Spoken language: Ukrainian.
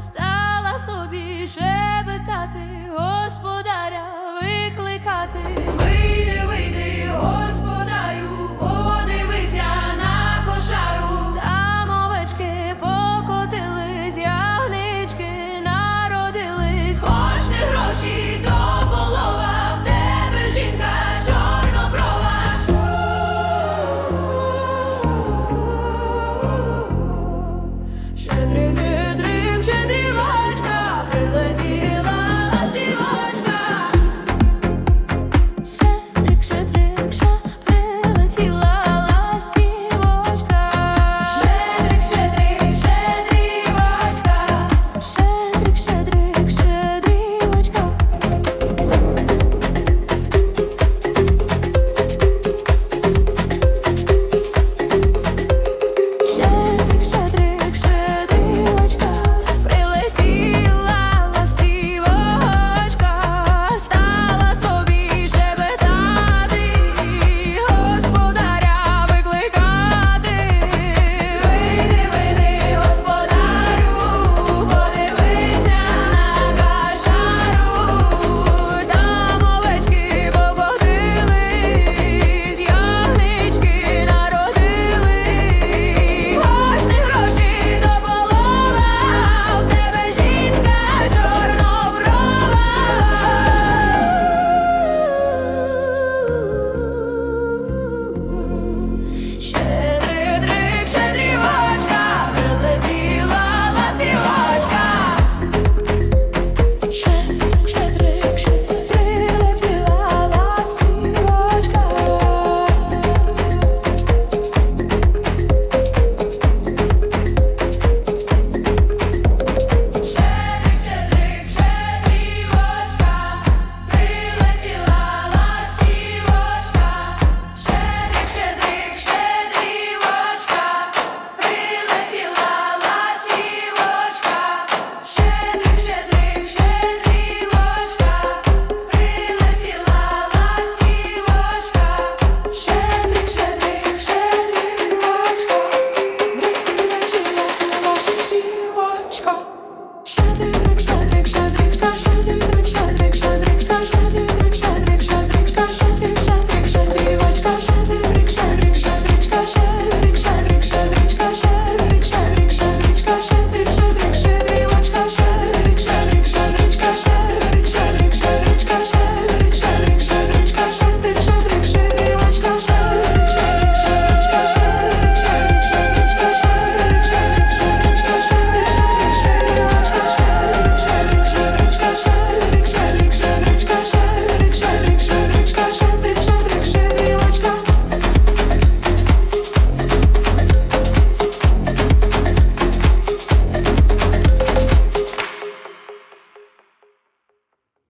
стала собі шебетати, господаря викликати.